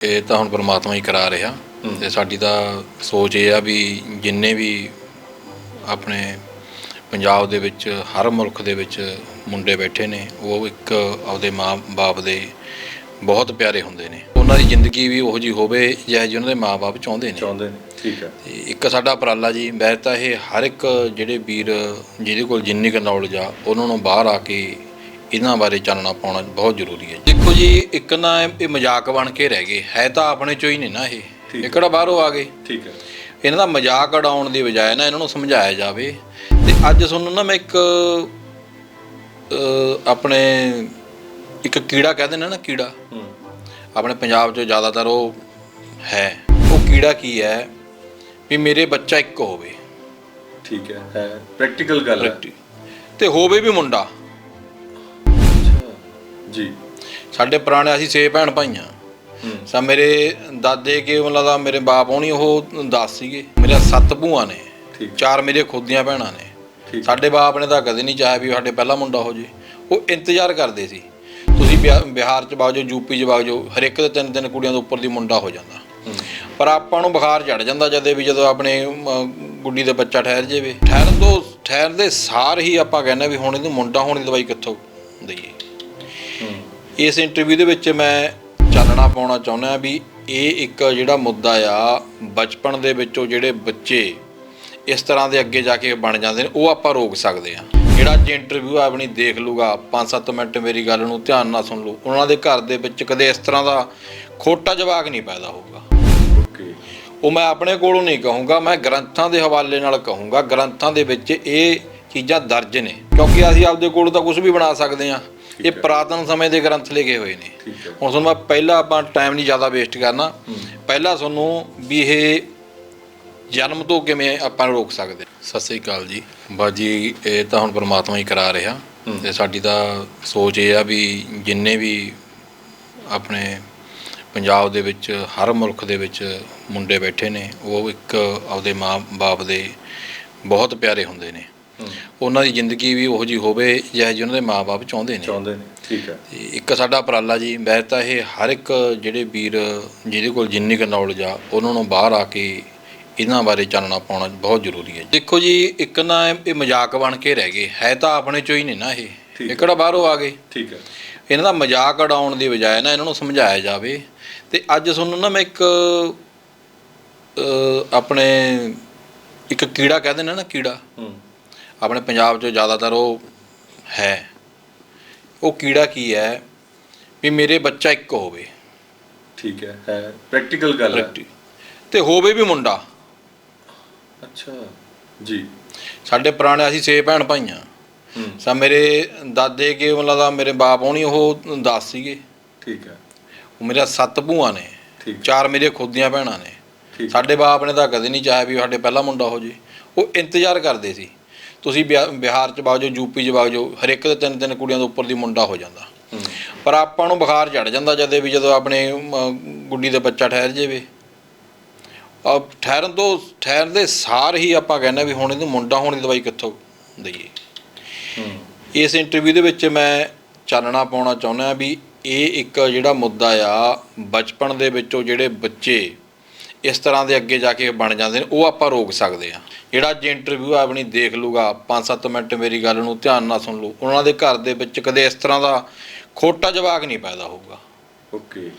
ਇਹ ਤਾਂ ਹੁਣ ਪ੍ਰਮਾਤਮਾ ਹੀ ਕਰਾ ਰਿਹਾ ਤੇ ਸਾਡੀ ਤਾਂ ਸੋਚ ਇਹ ਆ ਵੀ ਜਿੰਨੇ ਵੀ ਆਪਣੇ ਪੰਜਾਬ ਦੇ ਵਿੱਚ ਹਰ ਮੁਲਕ ਦੇ ਵਿੱਚ ਮੁੰਡੇ ਬੈਠੇ ਨੇ ਉਹ ਇੱਕ ਆਪਦੇ ਮਾਂ-ਬਾਪ ਦੇ ਬਹੁਤ ਪਿਆਰੇ ਹੁੰਦੇ ਨੇ। ਉਹਨਾਂ ਦੀ ਜ਼ਿੰਦਗੀ ਵੀ ਉਹੋ ਜੀ ਹੋਵੇ ਜਿਹੋ ਜਿਹੀ ਉਹਨਾਂ ਦੇ ਮਾਂ-ਬਾਪ ਚਾਹੁੰਦੇ ਨੇ। ਚਾਹੁੰਦੇ ਨੇ ਠੀਕ ਹੈ। ਤੇ ਇੱਕ ਸਾਡਾ ਉਪਰਾਲਾ ਜੀ ਵੈਸੇ ਤਾਂ ਇਹ ਹਰ ਇੱਕ ਜਿਹੜੇ ਵੀਰ ਜਿਹਦੇ ਕੋਲ ਜਿੰਨੀ ਕੁ ਨੌਲੇਜ ਆ ਉਹਨਾਂ ਨੂੰ ਬਾਹਰ ਆ ਕੇ ਇਹਨਾਂ ਬਾਰੇ ਚਾਨਣਾ ਪਾਉਣਾ ਬਹੁਤ ਜ਼ਰੂਰੀ ਹੈ ਦੇਖੋ ਜੀ ਇੱਕ ਨਾ ਇਹ ਮਜ਼ਾਕ ਬਣ ਕੇ ਰਹਿ ਗਏ। ਹੈ ਤਾਂ ਆਪਣੇ ਚੋਂ ਹੀ ਨਹੀਂ ਨਾ ਇਹ। ਇਹ ਕਿਹੜਾ ਬਾਹਰੋਂ ਆ ਗਏ? ਠੀਕ ਹੈ। ਇਹਨਾਂ ਦਾ ਮਜ਼ਾਕ ਉਡਾਉਣ ਦੀ ਬਜਾਏ ਨਾ ਇਹਨਾਂ ਨੂੰ ਸਮਝਾਇਆ ਜਾਵੇ। ਤੇ ਅੱਜ ਤੁਹਾਨੂੰ ਨਾ ਮੈਂ ਇੱਕ ਆਪਣੇ ਇੱਕ ਕੀੜਾ ਕਹਿੰਦੇ ਨੇ ਨਾ ਕੀੜਾ। ਆਪਣੇ ਪੰਜਾਬ 'ਚ ਜ਼ਿਆਦਾਤਰ ਉਹ ਹੈ। ਉਹ ਕੀੜਾ ਕੀ ਹੈ? ਵੀ ਮੇਰੇ ਬੱਚਾ ਇੱਕ ਹੋਵੇ। ਠੀਕ ਹੈ ਹੈ। ਪ੍ਰੈਕਟੀਕਲ ਗੱਲ ਹੈ। ਤੇ ਹੋਵੇ ਵੀ ਮੁੰਡਾ। ਜੀ। ਸਾਡੇ ਪੁਰਾਣੇ ਅਸੀਂ ਛੇ ਭੈਣ ਭਾਈਆਂ। ਸਾ ਮੇਰੇ ਦਾਦੇ ਕੇ ਮਤਲਬ ਦਾ ਮੇਰੇ ਬਾਪ ਹੋਣੀ ਉਹ 10 ਸੀਗੇ। ਮੇਰੇ ਸੱਤ ਭੂਆ ਨੇ। ਚਾਰ ਮੇਰੇ ਖੁਦੀਆਂ ਭੈਣਾਂ ਨੇ। ਸਾਡੇ ਬਾਪ ਨੇ ਤਾਂ ਕਦੇ ਨਹੀਂ ਚਾਹਿਆ ਵੀ ਸਾਡੇ ਪਹਿਲਾ ਮੁੰਡਾ ਹੋ ਜੇ। ਉਹ ਇੰਤਜ਼ਾਰ ਕਰਦੇ ਸੀ। ਤੁਸੀਂ ਬਿਹਾ- ਬਿਹਾਰ ਚ ਬਾਜੋ ਯੂਪੀ ਚ ਬਾਜੋ ਹਰ ਇੱਕ ਦੇ ਤਿੰਨ ਤਿੰਨ ਕੁੜੀਆਂ ਦੇ ਉੱਪਰ ਦੀ ਮੁੰਡਾ ਹੋ ਜਾਂਦਾ। ਪਰ ਆਪਾਂ ਨੂੰ ਬੁਖਾਰ ਚੜ ਜਾਂਦਾ ਜਦੇ ਵੀ ਜਦੋਂ ਆਪਣੇ ਗੁੱਡੀ ਦੇ ਬੱਚਾ ਠਹਿਰ ਜਾਵੇ। ਠਹਿਰਨ ਤੋਂ ਠਹਿਰ ਦੇ ਸਾਰ ਹੀ ਆਪਾਂ ਕਹਿੰਦੇ ਵੀ ਹੁਣ ਇਹਨੂੰ ਮੁੰਡਾ ਹੋਣ ਦੀ ਦਵਾਈ ਕਿੱਥੋਂ ਦਈਏ? ਇਸ ਇੰਟਰਵਿਊ ਦੇ ਵਿੱਚ ਮੈਂ ਚਾਨਣਾ ਪਾਉਣਾ ਚਾਹੁੰਦਾ ਵੀ ਇਹ ਇੱਕ ਜਿਹੜਾ ਮੁੱਦਾ ਆ ਬਚਪਨ ਦੇ ਵਿੱਚੋਂ ਜਿਹੜੇ ਬੱਚੇ ਇਸ ਤਰ੍ਹਾਂ ਦੇ ਅੱਗੇ ਜਾ ਕੇ ਬਣ ਜਾਂਦੇ ਨੇ ਉਹ ਆਪਾਂ ਰੋਕ ਸਕਦੇ ਆ ਜਿਹੜਾ ਅੱਜ ਇੰਟਰਵਿਊ ਆਪਣੀ ਦੇਖ ਲੂਗਾ 5-7 ਮਿੰਟ ਮੇਰੀ ਗੱਲ ਨੂੰ ਧਿਆਨ ਨਾਲ ਸੁਣ ਲਓ ਉਹਨਾਂ ਦੇ ਘਰ ਦੇ ਵਿੱਚ ਕਦੇ ਇਸ ਤਰ੍ਹਾਂ ਦਾ ਖੋਟਾ ਜਵਾਕ ਨਹੀਂ ਪੈਦਾ ਹੋਊਗਾ। ਉਹ ਮੈਂ ਆਪਣੇ ਕੋਲੋਂ ਨਹੀਂ ਕਹੂੰਗਾ ਮੈਂ ਗ੍ਰੰਥਾਂ ਦੇ ਹਵਾਲੇ ਨਾਲ ਕਹੂੰਗਾ। ਗ੍ਰੰਥਾਂ ਦੇ ਵਿੱਚ ਇਹ ਚੀਜ਼ਾਂ ਦਰਜ ਨੇ। ਕਿਉਂਕਿ ਅਸੀਂ ਆਪਦੇ ਕੋਲੋਂ ਤਾਂ ਕੁਝ ਵੀ ਬਣਾ ਸਕਦੇ ਹਾਂ। ਇਹ ਪੁਰਾਤਨ ਸਮੇਂ ਦੇ ਗ੍ਰੰਥ ਲਿਖੇ ਹੋਏ ਨੇ। ਹੁਣ ਤੁਹਾਨੂੰ ਮੈਂ ਪਹਿਲਾਂ ਆਪਾਂ ਟਾਈਮ ਨਹੀਂ ਜ਼ਿਆਦਾ ਵੇਸਟ ਕਰਨਾ। ਪਹਿਲਾਂ ਤੁਹਾਨੂੰ ਵੀ ਇਹ ਜਨਮ ਤੋਂ ਕਿਵੇਂ ਆਪਾਂ ਰੋਕ ਸਕਦੇ ਸਤਿ ਸ੍ਰੀ ਅਕਾਲ ਜੀ। ਬਾਜੀ ਇਹ ਤਾਂ ਹੁਣ ਪ੍ਰਮਾਤਮਾ ਹੀ ਕਰਾ ਰਿਹਾ। ਤੇ ਸਾਡੀ ਤਾਂ ਸੋਚ ਇਹ ਆ ਵੀ ਜਿੰਨੇ ਵੀ ਆਪਣੇ ਪੰਜਾਬ ਦੇ ਵਿੱਚ ਹਰ ਮੁਲਕ ਦੇ ਵਿੱਚ ਮੁੰਡੇ ਬੈਠੇ ਨੇ ਉਹ ਇੱਕ ਆਪਦੇ ਮਾਂ-ਬਾਪ ਦੇ ਬਹੁਤ ਪਿਆਰੇ ਹੁੰਦੇ ਨੇ। ਉਹਨਾਂ ਦੀ ਜ਼ਿੰਦਗੀ ਵੀ ਉਹੋ ਜੀ ਹੋਵੇ ਜਿਹੋ ਜਿਹੀ ਉਹਨਾਂ ਦੇ ਮਾਂ-ਬਾਪ ਚਾਹੁੰਦੇ ਨੇ। ਚਾਹੁੰਦੇ ਨੇ ਠੀਕ ਹੈ। ਇੱਕ ਸਾਡਾ ਉਪਰਾਲਾ ਜੀ ਵੈਸੇ ਤਾਂ ਇਹ ਹਰ ਇੱਕ ਜਿਹੜੇ ਵੀਰ ਜਿਹਦੇ ਕੋਲ ਜਿੰਨੀ ਕੁ ਨੌਲੇਜ ਆ ਉਹਨਾਂ ਨੂੰ ਬਾਹਰ ਆ ਕੇ ਇਹਨਾਂ ਬਾਰੇ ਚਾਨਣਾ ਪਾਉਣਾ ਬਹੁਤ ਜ਼ਰੂਰੀ ਹੈ ਦੇਖੋ ਜੀ ਇੱਕ ਨਾ ਇਹ ਮਜ਼ਾਕ ਬਣ ਕੇ ਰਹਿ ਗਏ ਹੈ ਤਾਂ ਆਪਣੇ ਚੋਂ ਹੀ ਨਹੀਂ ਨਾ ਇਹ। ਇਹ ਕਿਹੜਾ ਬਾਹਰੋਂ ਆ ਗਏ? ਠੀਕ ਹੈ। ਇਹਨਾਂ ਦਾ ਮਜ਼ਾਕ ਉਡਾਉਣ ਦੀ ਬਜਾਏ ਨਾ ਇਹਨਾਂ ਨੂੰ ਸਮਝਾਇਆ ਜਾਵੇ। ਤੇ ਅੱਜ ਤੁਹਾਨੂੰ ਨਾ ਮੈਂ ਇੱਕ ਆਪਣੇ ਇੱਕ ਕੀੜਾ ਕਹਿੰਦੇ ਨੇ ਨਾ ਕੀੜਾ। ਹੂੰ। ਆਪਣੇ ਪੰਜਾਬ 'ਚ ਜ਼ਿਆਦਾਤਰ ਉਹ ਹੈ। ਉਹ ਕੀੜਾ ਕੀ ਹੈ ਵੀ ਮੇਰੇ ਬੱਚਾ ਇੱਕ ਹੋਵੇ। ਠੀਕ ਹੈ ਹੈ। ਪ੍ਰੈਕਟੀਕਲ ਗੱਲ ਹੈ। ਤੇ ਹੋਵੇ ਵੀ ਮੁੰਡਾ। ਅੱਛਾ ਜੀ। ਸਾਡੇ ਪੁਰਾਣੇ ਅਸੀਂ ਛੇ ਭੈਣ ਭਾਈਆਂ। ਹੂੰ। ਸਾ ਮੇਰੇ ਦਾਦੇ ਕੇ ਮਤਲਬ ਦਾ ਮੇਰੇ ਬਾਪ ਹੋਣੀ ਉਹ 10 ਸੀਗੇ। ਠੀਕ ਹੈ। ਉਹ ਮੇਰੇ ਸੱਤ ਭੂਆ ਨੇ। ਠੀਕ ਹੈ। ਚਾਰ ਮੇਰੇ ਖੁਦੀਆਂ ਭੈਣਾਂ ਨੇ। ਠੀਕ ਸਾਡੇ ਬਾਪ ਨੇ ਤਾਂ ਕਦੇ ਨਹੀਂ ਚਾਹਿਆ ਵੀ ਸਾਡੇ ਪਹਿਲਾ ਮੁੰਡਾ ਹੋ ਜੇ। ਉਹ ਇੰਤਜ਼ਾਰ ਕਰਦੇ ਸੀ। ਤੁਸੀਂ ਬਿਹਾ- ਬਿਹਾਰ ਚ ਬਾਜੋ ਯੂਪੀ ਚ ਬਾਜੋ ਹਰ ਇੱਕ ਦੇ ਤਿੰਨ ਤਿੰਨ ਕੁੜੀਆਂ ਦੇ ਉੱਪਰ ਦੀ ਮੁੰਡਾ ਹੋ ਜਾਂਦਾ। ਪਰ ਆਪਾਂ ਨੂੰ ਬੁਖਾਰ ਚੜ ਜਾਂਦਾ ਜਦੇ ਵੀ ਜਦੋਂ ਆਪਣੇ ਅਮ, ਗੁੱਡੀ ਦੇ ਬੱਚਾ ਠਹਿਰ ਜਾਵੇ। ਆ ਠਹਿਰਨ ਤੋਂ ਠਹਿਰ ਦੇ ਸਾਰ ਹੀ ਆਪਾਂ ਕਹਿੰਦੇ ਵੀ ਹੁਣ ਇਹਨੂੰ ਮੁੰਡਾ ਹੋਣ ਦੀ ਦਵਾਈ ਕਿੱਥੋਂ ਦਈਏ। ਇਸ ਇੰਟਰਵਿਊ ਦੇ ਵਿੱਚ ਮੈਂ ਚਾਨਣਾ ਪਾਉਣਾ ਚਾਹੁੰਦਾ ਵੀ ਇਹ ਇੱਕ ਜਿਹੜਾ ਮੁੱਦਾ ਆ ਬਚਪਨ ਦੇ ਵਿੱਚੋਂ ਜਿਹੜੇ ਬੱਚੇ ਇਸ ਤਰ੍ਹਾਂ ਦੇ ਅੱਗੇ ਜਾ ਕੇ ਬਣ ਜਾਂਦੇ ਨੇ ਉਹ ਆਪਾਂ ਰੋਕ ਸਕਦੇ ਆ ਜਿਹੜਾ ਅੱਜ ਇੰਟਰਵਿਊ ਆਪਣੀ ਦੇਖ ਲੂਗਾ 5-7 ਮਿੰਟ ਮੇਰੀ ਗੱਲ ਨੂੰ ਧਿਆਨ ਨਾਲ ਸੁਣ ਲਓ ਉਹਨਾਂ ਦੇ ਘਰ ਦੇ ਵਿੱਚ ਕਦੇ ਇਸ ਤਰ੍ਹਾਂ ਦਾ ਖੋਟਾ ਜਵਾਕ ਨਹੀਂ ਪੈਦਾ ਹੋਊਗਾ। ਓਕੇ।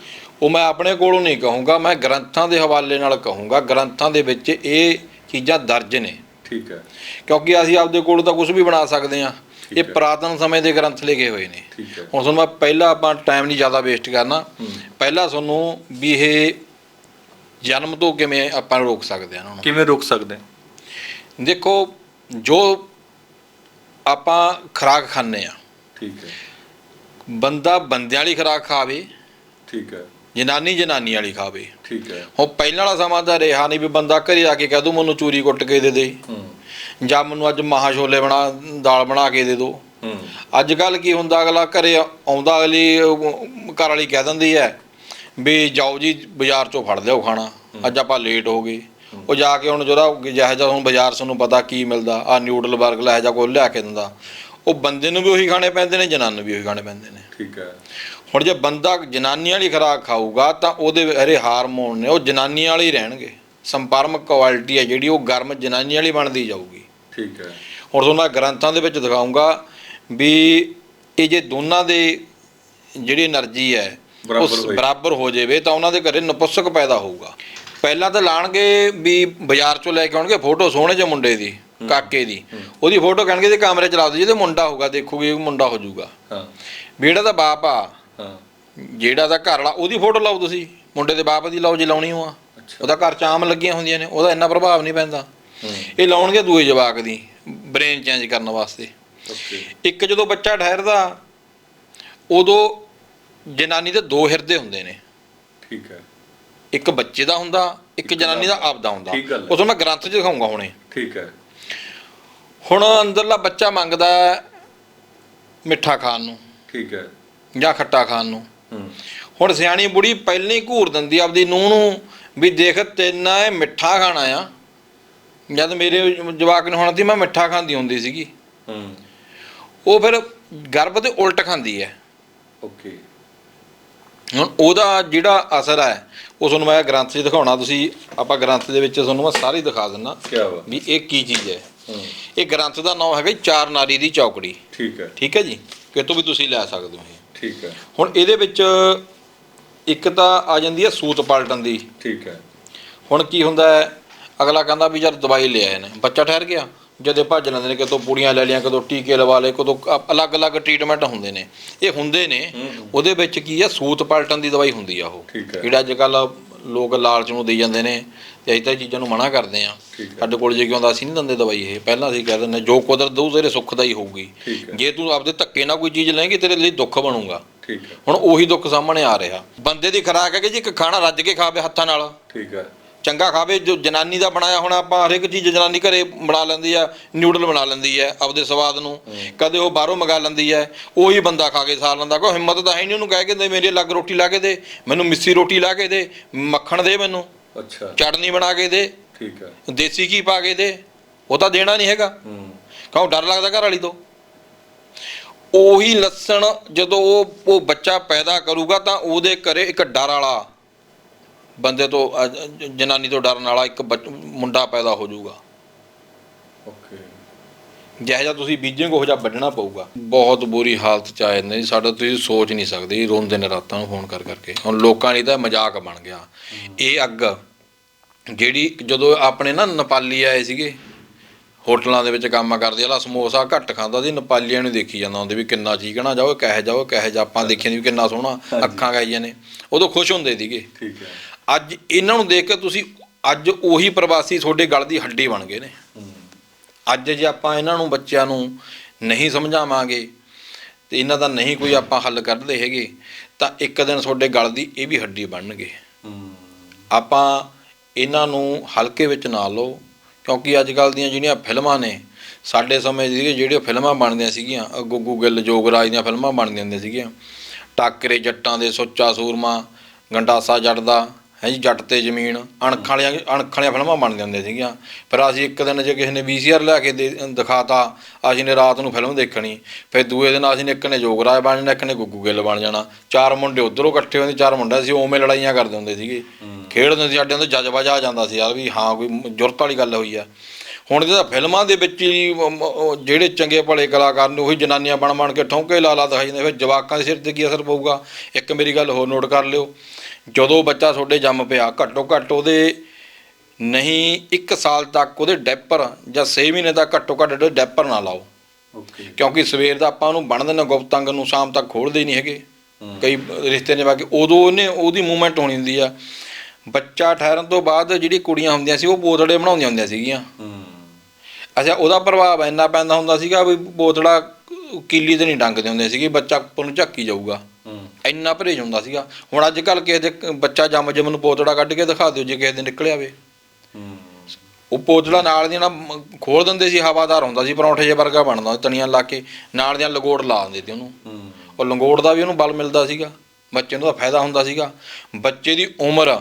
ਉਹ ਮੈਂ ਆਪਣੇ ਕੋਲੋਂ ਨਹੀਂ ਕਹੂੰਗਾ ਮੈਂ ਗ੍ਰੰਥਾਂ ਦੇ ਹਵਾਲੇ ਨਾਲ ਕਹੂੰਗਾ। ਗ੍ਰੰਥਾਂ ਦੇ ਵਿੱਚ ਇਹ ਚੀਜ਼ਾਂ ਦਰਜ ਨੇ। ਠੀਕ ਹੈ। ਕਿਉਂਕਿ ਅਸੀਂ ਆਪਦੇ ਕੋਲੋਂ ਤਾਂ ਕੁਝ ਵੀ ਬਣਾ ਸਕਦੇ ਠੀਕ ਇਹ। ਪੁਰਾਤਨ ਸਮੇਂ ਦੇ ਗ੍ਰੰਥ ਲਿਖੇ ਹੋਏ ਨੇ। ਹੁਣ ਤੁਹਾਨੂੰ ਮੈਂ ਪਹਿਲਾਂ ਆਪਾਂ ਟਾਈਮ ਨਹੀਂ ਜ਼ਿਆਦਾ ਵੇਸਟ ਕਰਨਾ। ਪਹਿਲਾਂ ਤੁਹਾਨੂੰ ਵੀ ਇਹ ਜਨਮ ਤੋਂ ਕਿਵੇਂ ਆਪਾਂ ਰੋਕ ਸਕਦੇ ਹਾਂ ਉਹਨਾਂ ਕਿਵੇਂ ਰੋਕ ਸਕਦੇ ਨੂੰ ਦੇਖੋ ਜੋ ਆਪਾਂ ਖੁਰਾਕ ਖਾਂਦੇ ਆ ਠੀਕ ਹੈ। ਬੰਦਾ ਬੰਦਿਆਂ ਵਾਲੀ ਖੁਰਾਕ ਖਾਵੇ ਠੀਕ ਹੈ। ਜਨਾਨੀ ਜਨਾਨੀ ਵਾਲੀ ਖਾਵੇ। ਠੀਕ ਹੈ। ਹੁਣ ਪਹਿਲਾਂ ਵਾਲਾ ਸਮਾਂ ਤਾਂ ਰਿਹਾ ਨਹੀਂ ਵੀ ਬੰਦਾ ਘਰੇ ਆ ਕੇ ਕਹਿ ਦੂ ਮੈਨੂੰ ਚੂਰੀ ਕੁੱਟ ਕੇ ਦੇ ਦੇ। ਹੂੰ। ਜਾਂ ਮੈਨੂੰ ਅੱਜ ਮਾਹਾਂ ਛੋਲੇ ਬਣਾ ਦਾਲ ਬਣਾ ਕੇ ਦੇ ਹੂੰ। ਅੱਜ ਕੱਲ ਕੀ ਹੁੰਦਾ ਅਗਲਾ ਘਰੇ ਆਉਂਦਾ ਅਗਲੀ ਘਰ ਵਾਲੀ ਕਹਿ ਦਿੰਦੀ ਹੈ ਵੀ ਜਾਓ ਜੀ ਬਾਜ਼ਾਰ ਚੋਂ ਫੜ ਲਿਓ ਖਾਣਾ। ਅੱਜ ਆਪਾਂ ਲੇਟ ਹੋ ਗਏ। ਉਹ ਜਾ ਕੇ ਹੁਣ ਜਿਹੜਾ ਜਿਹੜਾ ਜਿਹਾ ਹੁਣ ਬਾਜ਼ਾਰ ਸਾਨੂੰ ਪਤਾ ਕੀ ਮਿਲਦਾ ਆ ਨਿਊਡਲ ਵਰਗ ਲੈ ਜਾ ਕੋਈ ਲਿਆ ਕੇ ਦਿੰਦਾ। ਉਹ ਬੰਦੇ ਨੂੰ ਵੀ ਉਹੀ ਖਾਣੇ ਪੈਂਦੇ ਨੇ ਜਨਾਨ ਨੂੰ ਵੀ ਉਹੀ ਖਾਣੇ ਪੈਂਦੇ ਨੇ। ਠੀਕ ਹੈ। ਹੁਣ ਜੇ ਬੰਦਾ ਜਨਾਨੀ ਵਾਲੀ ਖਰਾਕ ਖਾਊਗਾ ਤਾਂ ਉਹਦੇ ਹਰੇ ਹਾਰਮੋਨ ਨੇ ਉਹ ਜਨਾਨੀ ਵਾਲੇ ਰਹਿਣਗੇ। ਸੰਪਰਮ ਕੁਆਲਿਟੀ ਹੈ ਜਿਹੜੀ ਉਹ ਗਰਮ ਜਨਾਨੀ ਵਾਲੀ ਬਣਦੀ ਜਾਊਗੀ। ਠੀਕ ਹੈ। ਹੁਣ ਤੁਹਾਨੂੰ ਮੈਂ ਗ੍ਰੰਥਾਂ ਦੇ ਵਿੱਚ ਦਿਖਾਉਂਗਾ ਵੀ ਇਹ ਜੇ ਦੋਨਾਂ ਦੇ ਜਿਹੜੀ એનર્ਜੀ ਹੈ ਹੋਏ। ਬਰਾਬਰ ਹੋ ਜਾਵੇ ਤਾਂ ਉਹਨਾਂ ਦੇ ਘਰੇ ਨਪੁੰਸਕ ਪੈਦਾ ਹੋਊਗਾ। ਪਹਿਲਾਂ ਤਾਂ ਲਾਣਗੇ ਵੀ ਬਾਜ਼ਾਰ ਚੋਂ ਲੈ ਕੇ ਆਉਣਗੇ ਫੋਟੋ ਸੋਹਣੇ ਜਿਹੇ ਮੁੰਡੇ ਦੀ ਕਾਕੇ ਦੀ। ਉਹਦੀ ਫੋਟੋ ਕਹਿਣਗੇ ਤੇ ਕਮਰੇ ਚ ਲਾ ਦਿਓ ਜਿਹਦੇ ਮੁੰਡਾ ਹੋਊਗਾ ਦੇਖੋਗੇ ਮੁੰਡਾ ਹੋ ਜਾਊਗਾ। ਹਾਂ। ਜਿਹੜਾ ਦਾ ਬਾਪ ਆ। ਹਾਂ। ਜਿਹੜਾ ਦਾ ਘਰ ਵਾਲਾ ਉਹਦੀ ਫੋਟੋ ਲਾਓ ਤੁਸੀਂ। ਮੁੰਡੇ ਦੇ ਬਾਪ ਦੀ ਲਾਓ ਜੇ ਲਾਉਣੀ ਹੋ ਆ ਅੱਛਾ। ਉਹਦਾ ਘਰ ਚ ਆਮ ਲੱਗੀਆਂ ਹੁੰਦੀਆਂ ਨੇ ਉਹਦਾ ਇੰਨਾ ਪ੍ਰਭਾਵ ਨਹੀਂ ਪੈਂਦਾ। ਇਹ ਲਾਉਣਗੇ ਦੂਏ ਜਵਾਕ ਦੀ ਬ੍ਰੇਨ ਚੇਂਜ ਕਰਨ ਵਾਸਤੇ। ਇੱਕ ਜਦੋਂ ਬੱਚਾ ਠਹਿਰਦਾ ਉਦੋਂ ਜਨਾਨੀ ਦੇ ਦੋ ਹਿਰਦੇ ਹੁੰਦੇ ਨੇ। ਠੀਕ ਹੈ। ਇੱਕ ਬੱਚੇ ਦਾ ਹੁੰਦਾ ਇੱਕ ਜਨਾਨੀ ਦਾ ਆਪਦਾ ਹੁੰਦਾ। ਠੀਕ ਗੱਲ ਹੈ। ਉਹ ਤੁਹਾਨੂੰ ਮੈਂ ਗ੍ਰੰਥ 'ਚ ਦਿਖਾਉਂਗਾ ਹੁਣੇ। ਠੀਕ ਹੈ। ਹੁਣ ਅੰਦਰਲਾ ਬੱਚਾ ਮੰਗਦਾ ਹੈ ਮਿੱਠਾ ਖਾਣ ਨੂੰ ਠੀਕ ਹੈ। ਜਾਂ ਖੱਟਾ ਖਾਣ ਨੂੰ। ਹੂੰ। ਹੁਣ ਸਿਆਣੀ ਬੁੜੀ ਪਹਿਲਾਂ ਹੀ ਘੂਰ ਦਿੰਦੀ ਆ ਆਪਦੀ ਨੂੰਹ ਨੂੰ ਵੀ ਦੇਖ ਤੈਨਾਂ ਇਹ ਮਿੱਠਾ ਖਾਣਾ ਆ। ਜਦ ਮੇਰੇ ਜਵਾਕ ਨੂੰ ਹੋਣਾ ਸੀ ਮੈਂ ਮਿੱਠਾ ਖਾਂਦੀ ਹੁੰਦੀ ਸੀਗੀ। ਹੂੰ। ਉਹ ਫਿਰ ਗਰਭ ਦੇ ਉਲਟ ਖਾਂਦੀ ਹੈ। ਓਕੇ। ਹੁਣ ਉਹਦਾ ਜਿਹੜਾ ਅਸਰ ਹੈ ਉਹ ਤੁਹਾਨੂੰ ਮੈਂ ਗ੍ਰੰਥ 'ਚ ਦਿਖਾਉਣਾ ਤੁਸੀਂ ਆਪਾਂ ਗ੍ਰੰਥ ਦੇ ਵਿੱਚ ਤੁਹਾਨੂੰ ਮੈਂ ਸਾਰੀ ਦਿਖਾ ਦਿੰਨਾ ਕੀ ਵਾ ਵੀ ਇਹ ਕੀ ਚੀਜ਼ ਹੈ। ਇਹ ਗ੍ਰੰਥ ਦਾ ਨਾਮ ਹੈਗਾ ਚਾਰ ਨਾਰੀ ਦੀ ਚੌਕੜੀ। ਠੀਕ ਹੈ। ਠੀਕ ਹੈ ਜੀ? ਕਿਤੋਂ ਵੀ ਤੁਸੀਂ ਲੈ ਸਕਦੇ ਹੋ ਠੀਕ ਹੈ। ਹੁਣ ਇਹਦੇ ਵਿੱਚ ਇੱਕ ਤਾਂ ਆ ਜਾਂਦੀ ਹੈ ਸੂਤ ਪਲਟਣ ਦੀ। ਠੀਕ ਹੈ। ਹੁਣ ਕੀ ਹੁੰਦਾ ਹੈ? ਅਗਲਾ ਕਹਿੰਦਾ ਵੀ ਯਾਰ ਦਵਾਈ ਲੈ ਆਏ ਨੇ ਬੱਚਾ ਠਹਿਰ ਗਿਆ। ਜਦੇ ਭੱਜ ਲੈਂਦੇ ਨੇ ਕਿਤੋਂ ਪੂੜੀਆਂ ਲੈ ਲਿਆ ਕਿਤੋਂ ਟੀਕੇ ਲਵਾ ਲਏ ਕਿਤੋਂ ਅਲੱਗ-ਅਲੱਗ ਟ੍ਰੀਟਮੈਂਟ ਹੁੰਦੇ ਨੇ। ਇਹ ਹੁੰਦੇ ਨੇ ਉਹਦੇ ਵਿੱਚ ਕੀ ਆ ਸੂਤ ਪਲਟਣ ਦੀ ਦਵਾਈ ਹੁੰਦੀ ਆ ਉਹ। ਜਿਹੜਾ ਅੱਜ ਕੱਲ ਲੋਕ ਲਾਲਚ ਨੂੰ ਦੇ ਜਾਂਦੇ ਨੇ ਤੇ ਅਸੀਂ ਤਾਂ ਚੀਜ਼ਾਂ ਨੂੰ ਮਨਾ ਕਰਦੇ ਆ। ਸਾਡੇ ਕੋਲ ਜੇ ਕਿਉਂ ਅਸੀਂ ਨਹੀਂ ਦਿੰਦੇ ਦਵਾਈ ਇਹ। ਪਹਿਲਾਂ ਅਸੀਂ ਕਹਿ ਦਿੰਦੇ ਜੋ ਕੁਦਰਤ ਦਊ ਤੇਰੇ ਸੁੱਖ ਦਾ ਹੀ ਹੋਊਗੀ। ਜੇ ਤੂੰ ਆਪਦੇ ਧੱਕੇ ਨਾਲ ਕੋਈ ਚੀਜ਼ ਲਏਂਗੀ ਤੇਰੇ ਲਈ ਦੁੱਖ ਬਣੂਗਾ। ਹੁਣ ਉਹੀ ਦੁੱਖ ਸਾਹਮਣੇ ਆ ਰਿਹਾ। ਬੰਦੇ ਦੀ ਖੁਰਾਕ ਹੈ ਕਿ ਜੀ ਇੱਕ ਖਾਣਾ ਰੱਜ ਕੇ ਖਾਵੇ ਹੱਥਾਂ ਨਾਲ। ਠੀਕ ਹੈ। ਚੰਗਾ ਖਾਵੇ ਜੋ ਜਨਾਨੀ ਦਾ ਬਣਾਇਆ ਹੁਣ ਆਪਾਂ ਹਰ ਇੱਕ ਚੀਜ਼ ਜਨਾਨੀ ਘਰੇ ਬਣਾ ਲੈਂਦੀ ਆ ਨਿਊਡਲ ਬਣਾ ਲੈਂਦੀ ਹੈ ਆਪਦੇ ਸਵਾਦ ਨੂੰ। ਕਦੇ ਉਹ ਬਾਹਰੋਂ ਮੰਗਾ ਲੈਂਦੀ ਹੈ ਉਹੀ ਬੰਦਾ ਖਾ ਕੇ ਸਾਰ ਲੈਂਦਾ ਕੋਈ ਹਿੰਮਤ ਤਾਂ ਹੈ ਨਹੀਂ ਉਹਨੂੰ ਕਹਿ ਕੇ ਦੇ ਮੇਰੇ ਲੱਗ ਰੋਟੀ ਲਾ ਕੇ ਦੇ ਮੈਨੂੰ ਮਿੱਸੀ ਰੋਟੀ ਲਾ ਕੇ ਦੇ ਮੱਖਣ ਦੇ ਮੈਨੂੰ ਅੱਛਾ। ਚਟਨੀ ਬਣਾ ਕੇ ਦੇ ਠੀਕ ਹੈ ਦੇਸੀ ਘੀ ਪਾ ਕੇ ਦੇ ਉਹ ਤਾਂ ਦੇਣਾ ਨਹੀਂ ਹੈਗਾ। ਹੂੰ। ਕਿਉਂ ਡਰ ਲੱਗਦਾ ਘਰ ਵਾਲੀ ਤੋਂ? ਉਹੀ ਲੱਸਣ ਜਦੋਂ ਉਹ ਉਹ ਬੱਚਾ ਪੈਦਾ ਕਰੂਗਾ ਤਾਂ ਉਹਦੇ ਘਰੇ ਇੱਕ ਡਰ ਵਾਲਾ ਬੰਦੇ ਤੋਂ ਅ, ਜਨਾਨੀ ਤੋਂ ਡਰਨ ਵਾਲਾ ਇੱਕ ਬੱਚ- ਮੁੰਡਾ ਪੈਦਾ ਹੋ ਜਾਊਗਾ। ਓਕੇ। ਜਿਹੋ ਜਿਹਾ ਤੁਸੀਂ ਬੀਜੋਗੇ ਉਹ ਜਿਹਾ ਵੱਢਣਾ ਪਊਗਾ। ਬਹੁਤ ਬੁਰੀ ਹਾਲਤ ਚ ਆਏ ਨੇ ਜੀ, ਸਾਡਾ ਤੁਸੀਂ ਸੋਚ ਨਹੀਂ ਸਕਦੇ ਜੀ, ਰੋਂਦੇ ਨੇ ਰਾਤਾਂ ਨੂੰ ਫੋਨ ਕਰ ਕਰਕੇ। ਹੁਣ ਲੋਕਾਂ ਲਈ ਤਾਂ ਮਜ਼ਾਕ ਬਣ ਗਿਆ। ਇਹ ਅੱਗ ਜਿਹੜੀ ਜਦੋਂ ਆਪਣੇ ਨਾ ਨੇਪਾਲੀ ਆਏ ਸੀਗੇ ਹੋਟਲਾਂ ਦੇ ਵਿੱਚ ਕੰਮ ਕਰਦੇ ਵਾਲਾ ਸਮੋਸਾ ਘੱਟ ਖਾਂਦਾ ਸੀ ਨੇਪਾਲੀਆਂ ਨੂੰ ਦੇਖੀ ਜਾਂਦਾ ਹੁੰਦੇ ਵੀ ਕਿੰਨਾ ਚੀਕਣਾ ਜਾਓ ਕਹਿ ਜਾਓ ਕਹਿ ਜਾ ਆਪਾਂ ਦੇਖਿਆ ਨੀ ਵੀ ਕਿੰਨਾ ਸੋਹਣਾ ਅੱਖਾਂ ਗਾਈਆਂ ਨੇ ਉਦੋਂ ਖੁਸ਼ ਹੁੰਦੇ ਸੀਗੇ। ਠੀਕ ਹੈ। ਅੱਜ ਇਹਨਾਂ ਨੂੰ ਦੇਖ ਕੇ ਤੁਸੀਂ ਅੱਜ ਉਹੀ ਪ੍ਰਵਾਸੀ ਤੁਹਾਡੇ ਗਲ ਦੀ ਹੱਡੀ ਬਣ ਗਏ ਨੇ। ਅੱਜ ਜੇ ਆਪਾਂ ਇਹਨਾਂ ਨੂੰ ਬੱਚਿਆਂ ਨੂੰ ਨਹੀਂ ਸਮਝਾਵਾਂਗੇ ਤੇ ਇਹਨਾਂ ਦਾ ਨਹੀਂ ਕੋਈ ਆਪਾਂ ਹੱਲ ਕੱਢਦੇ ਹੈਗੇ, ਤਾਂ ਇੱਕ ਦਿਨ ਤੁਹਾਡੇ ਗਲ ਦੀ ਇਹ ਵੀ ਹੱਡੀ ਬਣਨਗੇ। ਆਪਾਂ ਇਹਨਾਂ ਨੂੰ ਹਲਕੇ ਵਿੱਚ ਨਾ ਲਓ, ਕਿਉਂਕਿ ਅੱਜ ਕੱਲ ਦੀਆਂ ਜਿਹੜੀਆਂ ਫਿਲਮਾਂ ਨੇ, ਸਾਡੇ ਸਮੇਂ ਦੀ ਜਿਹੜੀਆਂ ਫਿਲਮਾਂ ਬਣਦੀਆਂ ਸੀਗੀਆਂ, ਅਹ ਗੁੱਗੂ ਗਿੱਲ ਜੋਗਰਾਜ ਦੀਆਂ ਫਿਲਮਾਂ ਬਣਦੀਆਂ ਹੁੰਦੀਆਂ ਸੀਗੀਆਂ। ਟਾਕਰੇ ਜੱਟਾਂ ਦੇ ਸੁੱਚਾ ਸੂਰਮਾ, ਗੰਡਾਸਾ ਜੱਟ ਦਾ ਹੈ ਜੀ ਜੱਟ ਤੇ ਜ਼ਮੀਨ ਅਣਖ ਵਾਲੀਆਂ ਅਣਖ ਵਾਲੀਆਂ ਫਿਲਮਾਂ ਬਣਦੀਆਂ ਹੁੰਦੀਆਂ ਸੀਗੀਆਂ। ਪਰ ਅਸੀਂ ਇੱਕ ਦਿਨ ਜੇ ਕਿਸੇ ਨੇ VCR ਲਿਆ ਕੇ ਦਿਖਾਤਾ ਅਸੀਂ ਨੇ ਰਾਤ ਨੂੰ ਫਿਲਮ ਦੇਖਣੀ। ਫਿਰ ਦੂਏ ਦਿਨ ਅਸੀਂ ਨੇ ਇੱਕ ਨੇ ਜੋਗਰਾਜ ਬਣ ਜਾਣਾ ਇੱਕ ਨੇ ਗੁੱਗੂ ਗਿੱਲ ਬਣ ਜਾਣਾ। ਚਾਰ ਮੁੰਡੇ ਉਧਰੋਂ ਇਕੱਠੇ ਹੁੰਦੇ ਚਾਰ ਮੁੰਡੇ ਸੀ ਉਵੇਂ ਲੜਾਈਆਂ ਕਰਦੇ ਹੁੰਦੇ ਸੀਗੇ। ਖੇਡਦੇ ਸੀ ਸਾਡੇ ਅੰਦਰ ਜਜ਼ਬਾ ਜਾ ਜਾਂਦਾ ਸੀ ਯਾਰ ਵੀ ਹਾਂ ਕੋਈ ਜੁਰਤ ਵਾਲੀ ਗੱਲ ਹੋਈ ਆ। ਹੁਣ ਇਹਦਾ ਫਿਲਮਾਂ ਦੇ ਵਿੱਚ ਹੀ ਜਿਹੜੇ ਚੰਗੇ ਭਲੇ ਕਲਾਕਾਰ ਨੇ ਉਹੀ ਜਨਾਨੀਆਂ ਬਣ ਬਣ ਕੇ ਠੌਂਕੇ ਲਾ ਲਾ ਦਿਖਾਈ ਜਾਂਦੇ ਫਿਰ ਜਵਾਕਾਂ ਦੇ ਸਿਰ ਤੇ ਕੀ ਅਸਰ ਪਊਗਾ? ਇੱਕ ਮੇਰੀ ਗੱਲ ਹੋਰ ਨੋਟ ਕਰ ਲਿਓ। ਜਦੋਂ ਬੱਚਾ ਤੁਹਾਡੇ ਜੰਮ ਪਿਆ ਘੱਟੋ ਘੱਟ ਉਹਦੇ ਨਹੀਂ 1 ਸਾਲ ਤੱਕ ਉਹਦੇ ਡੈਪਰ ਜਾਂ 6 ਮਹੀਨੇ ਤੱਕ ਘੱਟੋ ਘੱਟ ਉਹਦੇ ਡੈਪਰ ਨਾ ਲਾਓ। ਓਕੇ। ਕਿਉਂਕਿ ਸਵੇਰ ਦਾ ਆਪਾਂ ਉਹਨੂੰ ਬਣ ਦਿੰਦੇ ਗੁਪਤੰਗ ਨੂੰ ਸ਼ਾਮ ਤੱਕ ਖੋਲਦੇ ਨਹੀਂ ਹੈਗੇ। ਕਈ ਰਿਸ਼ਤੇ ਨੇ ਬਾਕੀ ਉਦੋਂ ਉਹਨੇ ਉਹਦੀ ਮੂਵਮੈਂਟ ਹੋਣੀ ਹੁੰਦੀ ਆ। ਬੱਚਾ ਠਹਿਰਨ ਤੋਂ ਬਾਅਦ ਜਿਹੜੀ ਕੁੜੀਆਂ ਹੁੰਦੀਆਂ ਸੀ ਉਹ ਬੋਤੜੇ ਬਣਾਉਂਦੀਆਂ ਹੁੰਦੀਆਂ ਸੀਗੀਆਂ। ਅੱਛਾ ਉਹਦਾ ਪ੍ਰਭਾਵ ਇੰਨਾ ਪੈਂਦਾ ਹੁੰਦਾ ਸੀਗਾ ਵੀ ਬੋਤੜਾ ਕੀਲੀ ਤੇ ਨਹੀਂ ਡੰਗਦੇ ਹੁੰਦੇ ਸੀਗੇ ਬੱਚਾ ਉੱਪਰ ਨੂੰ ਝੱਕੀ ਜਾਊਗਾ। ਇੰਨਾ ਪਰਹੇਜ ਹੁੰਦਾ ਸੀਗਾ। ਹੁਣ ਅੱਜ ਕੱਲ ਕਿਸੇ ਦੇ ਬੱਚਾ ਜੰਮ ਜੰਮ ਨੂੰ ਬੋਤੜਾ ਕੱਢ ਕੇ ਦਿਖਾ ਦਿਓ ਜੇ ਕਿਸੇ ਦੇ ਨਿਕਲਿਆ ਵੇ ਉਹ ਪੋਤੜਾ ਨਾਲ ਦੀਆਂ ਨਾ ਖੋਲ ਦਿੰਦੇ ਸੀ ਹਵਾਦਾਰ ਹੁੰਦਾ ਸੀ ਪਰੌਂਠੇ ਜੇ ਵਰਗਾ ਬਣਦਾ ਤਣੀਆਂ ਲਾ ਕੇ ਨਾਲ ਦੀਆਂ ਲੰਗੋੜ ਲਾ ਦਿੰਦੇ ਤੇ ਉਹਨੂੰ। ਉਹ ਲੰਗੋੜ ਦਾ ਵੀ ਉਹਨੂੰ ਬਲ ਮਿਲਦਾ ਸੀਗਾ ਬੱਚੇ ਨੂੰ ਤਾਂ ਫਾਇਦਾ ਹੁੰਦਾ ਸੀਗਾ। ਬੱਚੇ ਦੀ ਉਮਰ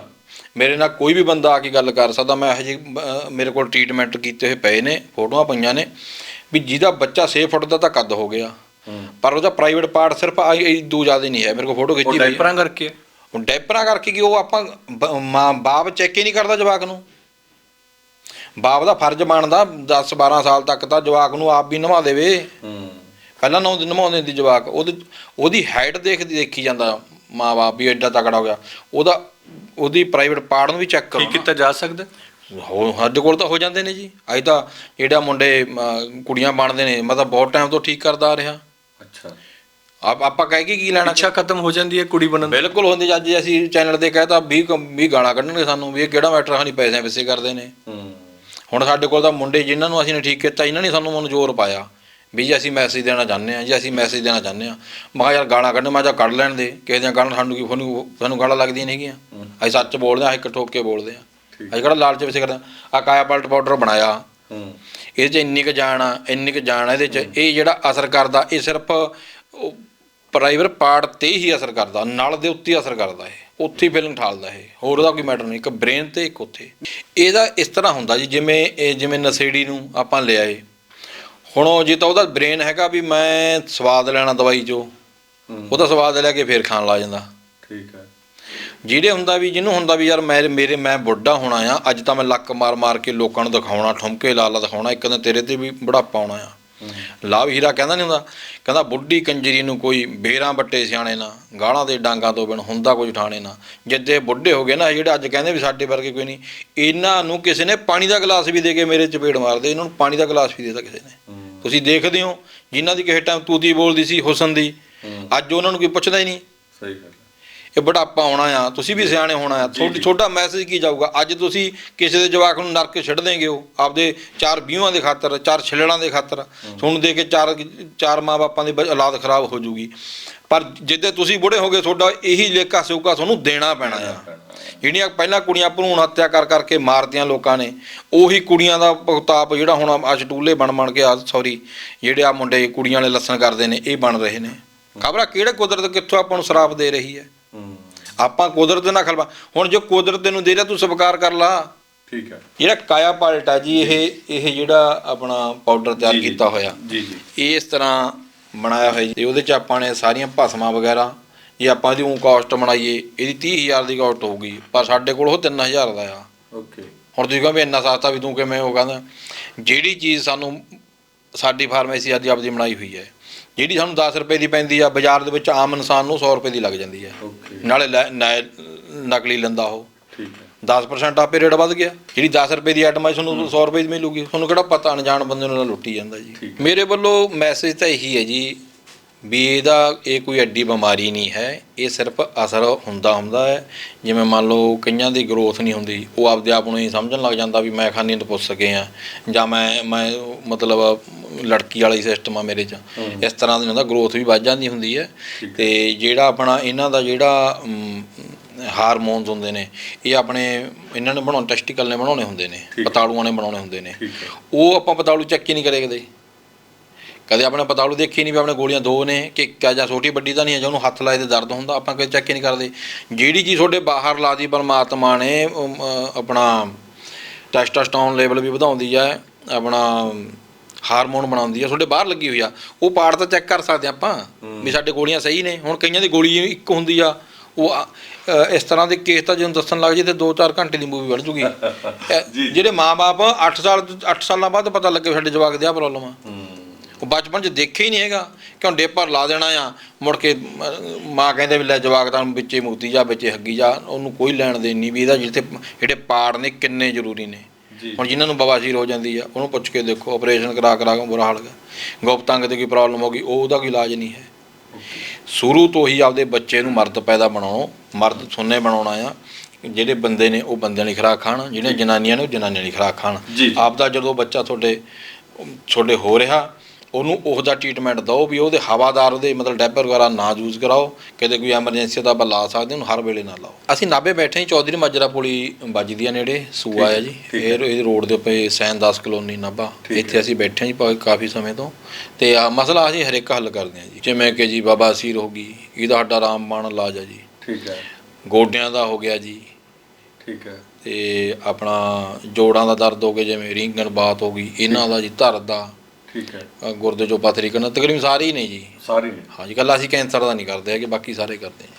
ਮੇਰੇ ਨਾਲ ਕੋਈ ਵੀ ਬੰਦਾ ਆ ਕੇ ਗੱਲ ਕਰ ਸਕਦਾ ਮੈਂ ਇਹੋ ਜਿਹੀ ਮੇਰੇ ਕੋਲ ਟ੍ਰੀਟਮੈਂਟ ਕੀਤੇ ਹੋਏ ਪਏ ਨੇ ਫੋਟੋਆਂ ਪਈਆਂ ਨੇ ਵੀ ਜਿਹਦਾ ਬੱਚਾ 6 ਫੁੱਟ ਦਾ ਤਾਂ ਕੱਦ ਹੋ ਗਿਆ। ਪਰ ਉਹਦਾ ਪ੍ਰਾਈਵੇਟ ਪਾਰਟ ਸਿਰਫ ਇਦੂ ਜ਼ਿਆਦਾ ਨਹੀਂ ਹੈ ਮੇਰੇ ਕੋਲ ਫੋਟੋ ਖਿੱਚੀ ਡਾਈਪਰਾਂ ਕਰਕੇ? ਹੁਣ ਡੈਪਰਾਂ ਕਰਕੇ ਕਿ ਉਹ ਆਪਾਂ ਮਾਂ ਬਾਪ ਚੈੱਕ ਹੀ ਨਹੀਂ ਕਰਦਾ ਜਵਾਕ ਨੂੰ। ਬਾਪ ਦਾ ਫਰਜ਼ ਬਣਦਾ 10 12 ਸਾਲ ਤੱਕ ਤਾਂ ਜਵਾਕ ਨੂੰ ਆਪ ਵੀ ਨਵਾ ਦੇਵੇ। ਪਹਿਲਾਂ ਨੌ ਨਵਾਉਂਦੇ ਸੀ ਜਵਾਕ। ਉਹਦੀ ਉਹਦੀ ਹਾਈਟ ਦੇਖਦੀ ਦੇਖੀ ਜਾਂਦਾ ਮਾਂ-ਬਾਪ ਵੀ ਐਡਾ ਤਕੜਾ ਹੋ ਗਿਆ। ਉਹਦਾ ਉਹਦੀ ਪ੍ਰਾਈਵੇਟ ਪਾਰਟ ਨੂੰ ਵੀ ਚੈੱਕ ਕਰੋ ਠੀਕ ਕੀਤਾ ਜਾ ਸਕਦਾ? ਹੋ ਸਾਡੇ ਕੋਲ ਤਾਂ ਹੋ ਜਾਂਦੇ ਨੇ ਜੀ। ਅੱਜ ਤਾਂ ਜਿਹੜਾ ਮੁੰਡੇ ਕੁੜੀਆਂ ਬਣਦੇ ਨੇ ਮੈਂ ਤਾਂ ਬਹੁਤ ਟਾਈਮ ਤੋਂ ਠੀਕ ਕਰਦਾ ਆ ਰਿਹਾ। ਅੱਛਾ। ਆਪ ਆਪਾਂ ਕਹਿ ਕੇ ਕੀ ਲੈਣਾ ਇੱਛਾ ਖਤਮ ਹੋ ਜਾਂਦੀ ਹੈ ਕੁੜੀ ਬਣਨ ਦੀ। ਬਿਲਕੁਲ ਹੁੰਦੀ ਜੀ, ਅੱਜ ਅਸੀਂ ਚੈਨਲ ਤੇ ਕਹਿਤਾ 20 ਕ- 20 ਗਾਲਾਂ ਕੱਢਣਗੇ ਸਾਨੂੰ ਵੀ ਇਹ ਕਿਹੜਾ ਮੈਟਰ ਹਾਨੀ ਪੈਸੇ ਪਿੱਛੇ ਕਰਦੇ ਨੇ। ਹੂੰ। ਹੁਣ ਸਾਡੇ ਕੋਲ ਤਾਂ ਮੁੰਡੇ ਜਿਨ੍ਹਾਂ ਨੂੰ ਅਸੀਂ ਨੇ ਠੀਕ ਕੀਤਾ ਇਹਨਾਂ ਨੇ ਸਾਨੂੰ ਮਨ ਜ਼ੋਰ ਪਾਇਆ ਵੀ ਜੀ ਅਸੀਂ ਮੈਸੇਜ ਦੇਣਾ ਚਾਹੁੰਦੇ ਹਾਂ ਜੀ ਅਸੀਂ ਮੈਸੇਜ ਦੇਣਾ ਚਾਹੁੰਦੇ ਹਾਂ। ਮੈਂ ਕਿਹਾ ਯਾਰ ਗਾਲਾਂ ਕੱਢ ਮੈਂ ਜਾਂ ਕੱਢ ਲੈਣ ਦੇ। ਕਿਸੇ ਦੀਆਂ ਗਾਲਾਂ ਸਾਨੂੰ ਕੀ ਤੁਹਾਨੂੰ ਸਾਨੂੰ ਗਾਲਾਂ ਲੱਗਦੀਆਂ ਨਹੀਂ ਹੈਗੀਆਂ। ਅਸੀਂ ਸੱਚ ਬੋਲਦੇ ਹਾਂ ਅਸੀਂ ਇੱਕ ਠੋਕ ਕੇ ਬੋਲਦੇ ਹਾਂ। ਠੀਕ। ਅਸੀਂ ਕਿਹੜਾ ਲਾਲਚ ਵਿੱਚ ਕਰਦੇ ਆ ਕਾਇਆ ਪਲਟ ਪਾਊਡਰ ਬਣਾਇਆ। ਹੂੰ ਇਹ 'ਚ ਇੰਨੀ ਕੁ ਜਾਣ ਆ ਇੰਨੀ ਕੁ ਜਾਣ ਆ ਇਹਦੇ 'ਚ ਇਹ ਜਿਹੜਾ ਅਸਰ ਕਰਦਾ ਇਹ ਸਿਰਫ ਪ੍ਰਾਈਵੇਟ ਪਾਰਟ ਤੇ ਹੀ ਅਸਰ ਕਰਦਾ ਨਲ ਦੇ ਉੱਤੇ ਅਸਰ ਕਰਦਾ ਇਹ ਉੱਥੇ ਹੀ ਫਿਲਮ ਠਾਲਦਾ ਇਹ ਹੋਰ ਉਹਦਾ ਕੋਈ ਮੈਟਰ ਨਹੀਂ ਇੱਕ ਬ੍ਰੇਨ ਤੇ ਇੱਕ ਉੱਥੇ। ਇਹਦਾ ਇਸ ਤਰ੍ਹਾਂ ਹੁੰਦਾ ਜੀ ਜਿਵੇਂ ਇਹ ਜਿਵੇਂ ਨਸ਼ੇੜੀ ਨੂੰ ਆਪਾਂ ਲਿਆਏ ਹੁਣ ਉਹ ਜੇ ਤਾਂ ਉਹਦਾ ਬ੍ਰੇਨ ਹੈਗਾ ਵੀ ਮੈਂ ਸਵਾਦ ਲੈਣਾ ਦਵਾਈ 'ਚੋਂ ਉਹਦਾ ਸਵਾਦ ਲੈ ਕੇ ਫੇਰ ਖਾਣ ਲੱਗ ਜਾਂਦਾ। ਠੀਕ ਹੈ। ਜਿਹੜੇ ਹੁੰਦਾ ਵੀ ਜਿਹਨੂੰ ਹੁੰਦਾ ਵੀ ਯਾਰ ਮੇਰੇ ਮੇਰੇ ਮੈਂ ਬੁੱਢਾ ਹੋਣਾ ਆ ਅੱਜ ਤਾਂ ਮੈਂ ਲੱਕ ਮਾਰ ਮਾਰ ਕੇ ਲੋਕਾਂ ਨੂੰ ਦਿਖਾਉਣਾ ਠੁਮਕੇ ਲਾ ਲਾ ਦਿਖਾਉਣਾ ਇੱਕ ਦਿਨ ਤੇਰੇ ਤੇ ਵੀ ਬੁਢਾਪਾ ਆਉਣਾ ਆ। ਲਾਭ ਹੀਰਾ ਕਹਿੰਦਾ ਨਹੀਂ ਹੁੰਦਾ? ਕਹਿੰਦਾ ਬੁੱਢੀ ਕੰਜਰੀ ਨੂੰ ਕੋਈ ਬੇਰਾਂ ਬੱਟੇ ਸਿਆਣੇ ਨਾ ਗਾਲਾਂ ਦੇ ਡਾਂਗਾਂ ਤੋਂ ਬਿਨ ਹੁੰਦਾ ਕੁਝ ਠਾਣੇ ਨਾ। ਜਿੱਦੇ ਬੁੱਢੇ ਹੋ ਗਏ ਨਾ ਜਿਹੜੇ ਅੱਜ ਕਹਿੰਦੇ ਵੀ ਸਾਡੇ ਵਰਗੇ ਕੋਈ ਨਹੀਂ ਇਹਨਾਂ ਨੂੰ ਕਿਸੇ ਨੇ ਪਾਣੀ ਦਾ ਗਲਾਸ ਵੀ ਦੇ ਕੇ ਮੇਰੇ ਚਪੇੜ ਮਾਰਦੇ ਇਹਨਾਂ ਨੂੰ ਪਾਣੀ ਦਾ ਗਲਾਸ ਵੀ ਦੇਤਾ ਕਿਸੇ ਨੇ। ਤੁਸੀਂ ਦੇਖਦੇ ਹੋ ਜਿਨ੍ਹਾਂ ਦੀ ਕਿਸੇ ਟਾਈਮ ਤੂਤੀ ਬੋਲਦੀ ਸੀ ਹੁਸਨ ਦੀ ਅੱਜ ਉਹਨਾਂ ਨੂੰ ਕੋਈ ਪੁੱਛਦਾ ਹੀ ਨਹੀਂ ਸਹੀ ਗੱਲ। ਇਹ ਬੁਢਾਪਾ ਆਉਣਾ ਆ ਤੁਸੀਂ ਵੀ ਸਿਆਣੇ ਹੋਣਾ ਆ। ਤੁਹਾਡੀ ਛੋਟਾ ਮੈਸੇਜ ਕੀ ਜਾਊਗਾ? ਅੱਜ ਤੁਸੀਂ ਕਿਸੇ ਦੇ ਜਵਾਕ ਨੂੰ ਨਰਕ ਛੱਡ ਦੇਂਗੇ ਹੋ ਆਪਦੇ ਚਾਰ ਵਿਊਆਂ ਦੇ ਖਾਤਰ ਚਾਰ ਛਿਲੜਾਂ ਦੇ ਖਾਤਰ। ਤੁਹਾਨੂੰ ਦੇ ਕੇ ਚਾਰ ਚਾਰ ਮਾਪਿਆਂ ਦੀ ਬ- ਔਲਾਦ ਖਰਾਬ ਹੋ ਜੂਗੀ ਪਰ ਜਿੱਦੇ ਤੁਸੀਂ ਬੁੜੇ ਹੋਗੇ ਤੁਹਾਡਾ ਇਹੀ ਲੇਖਾ ਸੌਕਾ ਤੁਹਾਨੂੰ ਦੇਣਾ ਪੈਣਾ ਆ। ਜਿਹੜੀਆਂ ਪਹਿਲਾਂ ਕੁੜੀਆਂ ਭਰੂਣ ਹੱਤਿਆ ਕਰ ਕਰਕੇ ਮਾਰਦੀਆਂ ਲੋਕਾਂ ਨੇ ਉਹੀ ਕੁੜੀਆਂ ਦਾ ਭੁਗਤਾਪ ਜਿਹੜਾ ਹੁਣ ਆ ਚਟੂਲੇ ਬਣ ਬਣ ਕੇ ਆ ਸੌਰੀ ਜਿਹੜੇ ਆ ਮੁੰਡੇ ਕੁੜੀਆਂ ਵਾਲੇ ਲੱਸਣ ਕਰਦੇ ਨੇ ਇਹ ਬਣ ਰਹੇ ਨੇ। ਖਬਰਾਂ ਕਿਹੜੇ ਕੁਦਰਤ ਕਿੱਥੋਂ ਆਪਾਂ ਨੂੰ ਸ਼ਰਾਪ ਦੇ ਰਹੀ ਹੂੰ? ਆਪਾਂ ਕੁਦਰਤ ਨਾਲ ਖਲਵਾ ਹੁਣ ਜੋ ਕੁਦਰਤ ਤੈਨੂੰ ਦੇ ਰਿਹਾ ਤੂੰ ਸਵੀਕਾਰ ਕਰ ਲਾ। ਠੀਕ ਹੈ। ਜਿਹੜਾ ਕਾਇਆ ਪਾਲਟ ਆ ਜੀ ਇਹ ਇਹ ਜਿਹੜਾ ਆਪਣਾ ਪਾਊਡਰ ਤਿਆਰ। ਕੀਤਾ ਹੋਇਆ। ਜੀ ਜੀ। ਇਸ ਤਰ੍ਹਾਂ ਬਣਾਇਆ ਹੋਇਆ ਜੀ। ਤੇ ਉਹਦੇ ਚ ਆਪਾਂ ਨੇ ਸਾਰੀਆਂ ਭਸਮਾਂ ਵਗੈਰਾ ਜੇ ਆਪਾਂ ਇਹਦੀ ਉਂ ਕਾਸਟ ਬਣਾਈਏ ਇਹਦੀ 30000 ਦੀ ਕਾਸਟ ਹੋਊਗੀ। ਪਰ ਸਾਡੇ ਕੋਲ ਉਹ 3000 ਦਾ ਆ। ਓਕੇ। ਹੁਣ ਤੁਸੀਂ ਕਹੋ ਵੀ ਇੰਨਾ ਸਸਤਾ ਵੀ ਤੂੰ ਕਿਵੇਂ ਉਹ ਕਹਿੰਦਾ। ਜਿਹੜੀ ਚੀਜ਼ ਸਾਨੂੰ ਸਾਡੀ ਫਾਰਮੇਸੀ ਆਦੀ ਆਪਦੀ ਬਣਾਈ ਹੋਈ ਹੈ। ਜਿਹੜੀ ਸਾਨੂੰ 10 ਰੁਪਏ ਦੀ ਪੈਂਦੀ ਆ ਬਾਜ਼ਾਰ ਦੇ ਵਿੱਚ ਆਮ ਇਨਸਾਨ ਨੂੰ 100 ਰੁਪਏ ਦੀ ਲੱਗ ਜਾਂਦੀ ਹੈ। ਨਾਲੇ ਨੈ- ਨਕਲੀ ਲੈਂਦਾ ਉਹ। ਠੀਕ ਹੈ। 10% ਆਪੇ ਰੇਟ ਵੱਧ ਗਿਆ। ਜਿਹੜੀ 10 ਰੁਪਏ ਦੀ ਆਈਟਮ ਹੈ ਤੁਹਾਨੂੰ 100 ਰੁਪਏ ਦੀ ਮਿਲੂਗੀ। ਤੁਹਾਨੂੰ ਕਿਹੜਾ ਪਤਾ ਅਣਜਾਣ ਬੰਦੇ ਨੂੰ ਨਾਲ ਲੁੱਟੀ ਜਾਂਦਾ ਜੀ। ਮੇਰੇ ਵੱਲੋਂ ਮੈਸੇਜ ਤਾਂ ਇਹੀ ਹੈ ਜੀ ਵੀ ਇਹਦਾ ਇਹ ਕੋਈ ਐਡੀ ਬਿਮਾਰੀ ਨਹੀਂ ਹੈ। ਇਹ ਸਿਰਫ ਅਸਰ ਹੁੰਦਾ ਹੁੰਦਾ ਹੈ। ਜਿਵੇਂ ਮੰਨ ਲਓ ਕਈਆਂ ਦੀ ਗਰੋਥ ਨਹੀਂ ਹੁੰਦੀ। ਉਹ ਆਪਦੇ ਆਪ ਨੂੰ ਹੀ ਸਮਝਣ ਲੱਗ ਜਾਂਦਾ ਵੀ ਮੈਂ ਖਾਨੀ ਤੋਂ ਪੁੱਛ ਸਕੇ ਆ। ਜਾਂ ਮੈਂ ਮੈਂ ਮਤਲਬ ਲੜਕੀ ਵਾਲਾ ਸਿਸਟਮ ਆ ਮੇਰੇ 'ਚ। ਇਸ ਤਰ੍ਹਾਂ ਦੀ ਹੁੰਦਾ ਗਰੋਥ ਵੀ ਵੱਧ ਜਾਂਦੀ ਹੁੰਦੀ ਹੈ। ਤੇ ਜਿਹੜਾ ਆਪਣਾ ਇਹਨਾਂ ਦਾ ਜਿਹੜਾ ਹਾਰਮੋਨਸ ਹੁੰਦੇ ਨੇ ਇਹ ਆਪਣੇ ਇਹਨਾਂ ਨੇ ਬਣਾਉਣ ਟੈਸਟੀਕਲ ਨੇ ਬਣਾਉਣੇ ਹੁੰਦੇ ਨੇ। ਪਤਾਲੂਆਂ ਨੇ ਬਣਾਉਣੇ ਹੁੰਦੇ ਨੇ। ਉਹ ਆਪਾਂ ਪਤਾਲੂ ਚੈੱਕ ਹੀ ਨਹੀਂ ਕਰੇ ਕਦੇ। ਕਦੇ ਆਪਣੇ ਪਤਾਲੂ ਦੇਖੀ ਨਹੀਂ ਵੀ ਆਪਣੇ ਗੋਲੀਆਂ ਦੋ ਨੇ ਕਿ ਇੱਕ ਆ ਜਾਂ ਛੋਟੀ ਵੱਡੀ ਤਾਂ ਨਹੀਂ ਹੈ ਜਾਂ ਉਹਨੂੰ ਹੱਥ ਲਾਏ ਤੇ ਦਰਦ ਹੁੰਦਾ ਆਪਾਂ ਕਦੇ ਚੈੱਕ ਹੀ ਨਹੀਂ ਕਰਦੇ। ਜਿਹੜੀ ਚੀਜ਼ ਤੁਹਾਡੇ ਬਾਹਰ ਲਾਦੀ ਪਰਮਾਤਮਾ ਨੇ ਆਪਣਾ ਟੈਸਟੋਸਟੋਨ ਲੈਵਲ ਵੀ ਵਧਾਉਂਦੀ ਹੈ ਆਪਣਾ ਹਾਰਮੋਨ ਬਣਾਉਂਦੀ ਹੈ ਤੁਹਾਡੇ ਬਾਹਰ ਲੱਗੀ ਹੋਈ ਆ। ਉਹ ਪਾਰਟ ਤਾਂ ਚੈੱਕ ਕਰ ਸਕਦੇ ਆਪਾਂ ਵੀ ਸਾਡੇ ਗੋਲੀਆਂ ਸਹੀ ਨੇ। ਹੁਣ ਕਈਆਂ ਦੀ ਗੋਲੀ ਇੱਕ ਹੁੰਦੀ ਆ ਉਹ ਆ, ਇਸ ਤਰ੍ਹਾਂ ਦੇ ਕੇਸ ਤਾਂ ਜਦੋਂ ਦੱਸਣ ਲੱਗ ਜੇ ਤੇ 2-4 ਘੰਟੇ ਦੀ ਮੂਵੀ ਬਣ ਜੂਗੀ। ਜਿਹੜੇ ਮਾਪੇ 8 ਸਾਲ 8 ਸਾਲਾਂ ਬਾਅਦ ਪਤਾ ਲੱਗੇ ਸਾਡੇ ਜਵਾਕ ਦੀ ਆ ਪ੍ਰੋਬਲਮ ਆ। ਉਹ ਬਚਪਨ 'ਚ ਦੇਖਿਆ ਹੀ ਨਹੀਂ ਹੈਗਾ ਕਿਉਂ ਡੇਪਰ ਲਾ ਦੇਣਾ ਆ ਮੁੜ ਕੇ ਮਾਂ ਕਹਿੰਦੇ ਵੀ ਲੈ ਜਵਾਕ ਤਾਂ ਵਿੱਚੇ ਮੂਤੀ ਜਾ ਵਿੱਚੇ ਹੱਗੀ ਜਾ ਉਹਨੂੰ ਕੋਈ ਲੈਣ ਦੇਣ ਨਹੀਂ ਵੀ ਇਹਦਾ ਜਿੱਥੇ ਜਿਹੜੇ ਪਾੜ ਨੇ ਕਿੰਨੇ ਜ਼ਰੂਰੀ ਨੇ। ਹੁਣ ਜਿਨ੍ਹਾਂ ਨੂੰ ਬਵਾਸੀਰ ਹੋ ਜਾਂਦੀ ਆ ਉਹਨੂੰ ਪੁੱਛ ਕੇ ਦੇਖੋ ਆਪਰੇਸ਼ਨ ਕਰਾ ਕਰਾ ਕੇ ਬੁਰਾ ਹਾਲ ਗਿਆ ਗੁਪਤਾਂਗ ਦੀ ਕੋਈ ਪ੍ਰੋਬਲਮ ਹੋ ਗਈ ਉਹ ਉਹਦਾ ਕੋਈ ਇਲਾਜ ਨਹੀਂ ਹੈ। ਸ਼ੁਰੂ ਤੋਂ ਹੀ ਆਪਦੇ ਬੱਚੇ ਨੂੰ ਮਰਦ ਪੈਦਾ ਬਣਾਉਣੋ ਮਰਦ ਸੁੰਨੇ ਬਣਾਉਣਾ ਆ ਜਿਹੜੇ ਬੰਦੇ ਨੇ ਉਹ ਬੰਦਿਆਂ ਦੀ ਖੁਰਾਕ ਖਾਣ ਜਿਹੜੇ ਜਨਾਨੀਆਂ ਨੇ ਉਹ ਜਨਾਨੀਆਂ ਦੀ ਖੁਰਾਕ ਖਾਣ। ਜੀ। ਆਪਦਾ ਜਦੋਂ ਬੱਚਾ ਤੁਹਾਡੇ ਤੁਹਾਡੇ ਹੋ ਰਿਹਾ ਉਹਨੂੰ ਉਸ ਦਾ ਟ੍ਰੀਟਮੈਂਟ ਦਿਓ ਵੀ ਉਹਦੇ ਹਵਾਦਾਰ ਉਹਦੇ ਮਤਲਬ ਡੈਪਰ ਵਗੈਰਾ ਨਾ ਯੂਜ਼ ਕਰਾਓ ਕਿਤੇ ਕੋਈ ਐਮਰਜੈਂਸੀ ਦਾ ਆਪਾਂ ਲਾ ਸਕਦੇ ਉਹਨੂੰ ਹਰ ਵੇਲੇ ਨਾ ਲਾਓ। ਅਸੀਂ ਨਾਭੇ ਬੈਠੇ ਹਾਂ ਚੌਧਰੀ ਮਾਜਰਾ ਪੁਲੀ ਵੱਜਦੀ ਆ ਨੇੜੇ ਸੂਆ ਆ ਜੀ ਇਹ ਇਹ ਰੋਡ ਦੇ ਉੱਤੇ ਸੈਨਦਾਸ ਕਲੋਨੀ ਨਾਭਾ। ਠੀਕ ਇੱਥੇ ਅਸੀਂ ਬੈਠੇ ਹਾਂ ਜੀ ਕਾਫੀ ਸਮੇਂ ਤੋਂ। ਤੇ ਆ ਮਸਲਾ ਅਸੀਂ ਹਰ ਇੱਕ ਹੱਲ ਕਰਦੇ ਹਾਂ ਜੀ। ਜਿਵੇਂ ਕਿ ਜੀ ਬਾਬਾ ਸੀਰ ਹੋ ਗਈ ਇਹਦਾ ਸਾਡਾ ਰਾਮਬਾਣ ਇਲਾਜ ਆ ਜੀ। ਠੀਕ ਹੈ। ਗੋਡਿਆਂ ਦਾ ਹੋ ਗਿਆ ਜੀ। ਠੀਕ ਹੈ। ਤੇ ਆਪਣਾ ਜੋੜਾਂ ਦਾ ਦਰਦ ਹੋ ਗਿਆ ਜਿਵੇਂ ਰਿੰਗਣ ਬਾਤ ਹੋ ਗਈ ਇਹਨਾਂ ਦਾ ਜੀ ਧਰ ਦਾ ਠੀਕ ਹੈ। ਗੁਰਦੇ ਚੋਂ ਪਥਰੀ ਕਰਨਾ ਤਕਰੀਬਨ ਸਾਰੇ ਹੀ ਨੇ ਜੀ। ਸਾਰੀ ਨੇ। ਹਾਂਜੀ ਕੱਲਾ ਅਸੀਂ ਕੈਂਸਰ ਦਾ ਨਹੀਂ ਕਰਦੇ ਹੈਗੇ ਬਾਕੀ ਸਾਰੇ ਕਰਦੇ ਜੀ